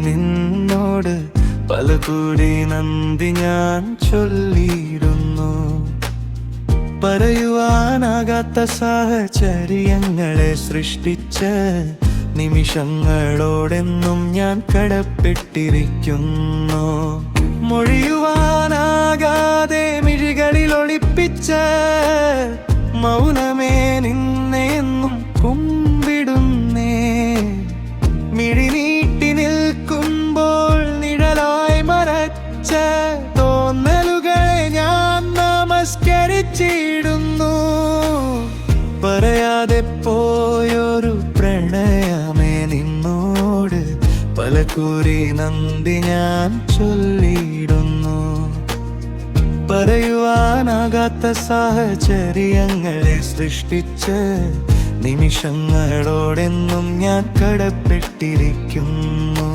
നിന്നോട് പല കൂടി നന്ദി ഞാൻ ചൊല്ലിയിരുന്നു പറയുവാനാകാത്ത സാഹചര്യങ്ങളെ സൃഷ്ടിച്ച് നിമിഷങ്ങളോടെന്നും ഞാൻ കടപ്പെട്ടിരിക്കുന്നു. മൊഴിയുവാനാകാതെ മിഴികളിൽ ഒളിപ്പിച്ച് മൗനമേ നിന്നേന്നും കുമ്മ മറച്ച തോന്നലുകളെ ഞാൻ നമസ്കരിച്ചിടുന്നു. പറയാതെ പോയൊരു പ്രണയമേ നിന്നോട്. പലകുറി നന്ദി ഞാൻ ചൊല്ലിയിടുന്നു. പറയുവാനാകാത്ത സാഹചര്യങ്ങളെ സൃഷ്ടിച്ച് നിമിഷങ്ങളോടെന്നും ഞാൻ കടപ്പെട്ടിരിക്കുന്നു.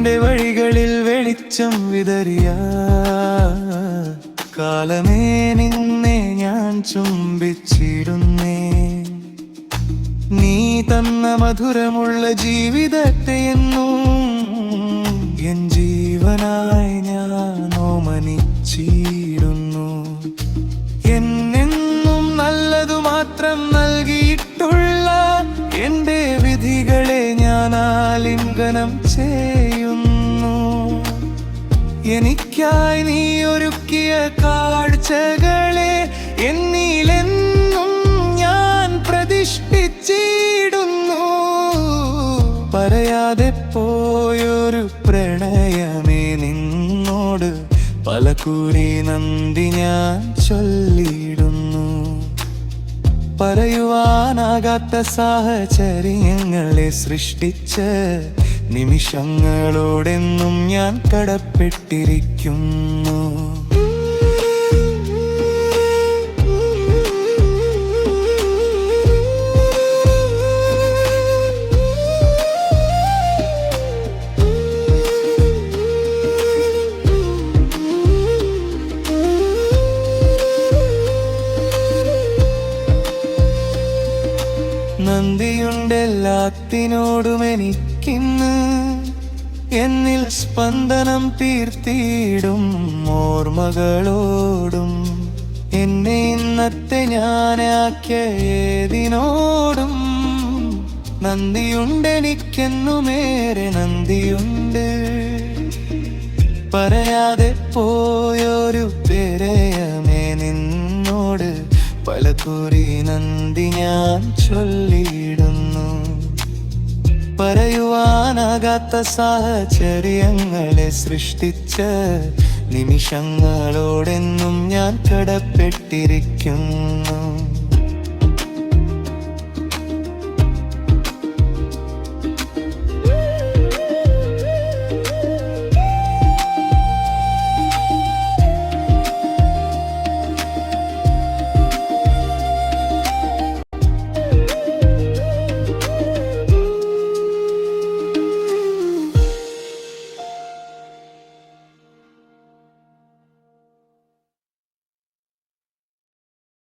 എന്റെ വഴികളിൽ വെളിച്ചം വിതറിയ കാലമേ നിന്നെ ഞാൻ ചുംബിച്ചിരുന്നേ നീ തന്ന മധുരമുള്ള ജീവിതത്തെ എന്നും എൻ ജീവനായി ഞാൻ ഓമനിച്ചിരുന്നു എന്നെന്നും നല്ലതു മാത്രം നൽകിയിട്ടുള്ള എന്റെ വിധികളെ ഞാൻ ആലിംഗനം ചെയ്യുന്നു എനിക്കായി നീ ഒരുക്കിയ കാഴ്ചകളെ എന്നിലെന്നും ഞാൻ പ്രതിഷ്ഠിച്ചിടുന്നു. പറയാതെ പോയൊരു പ്രണയമേ നിന്നോട്. പലകുറി നന്ദി ഞാൻ ചൊല്ലിയിടുന്നു. പറയുവാനാകാത്ത സാഹചര്യങ്ങളെ സൃഷ്ടിച്ച് നിമിഷങ്ങളോടെന്നും ഞാൻ കടപ്പെട്ടിരിക്കുന്നു. നന്ദിയുണ്ടെല്ലാത്തിനോടും എനിക്കിന്ന് എന്നിൽ സ്പന്ദനം തീർത്തിയിടും ഓർമ്മകളോടും. എന്നെ ഇന്നത്തെ ഞാനാക്കിയ ഏതിനോടും നന്ദിയുണ്ടെനിക്കെന്നുമേറെ നന്ദിയുണ്ട്. പറയാതെ പോയൊരു പേരയമേ നിന്നോട്. പലകുറി നന്ദി ഞാൻ ചൊല്ലിയിടുന്നു പറയുവാനാകാത്ത സാഹചര്യങ്ങളെ സൃഷ്ടിച്ച് നിമിഷങ്ങളോടെന്നും ഞാൻ കടപ്പെട്ടിരിക്കുന്നു.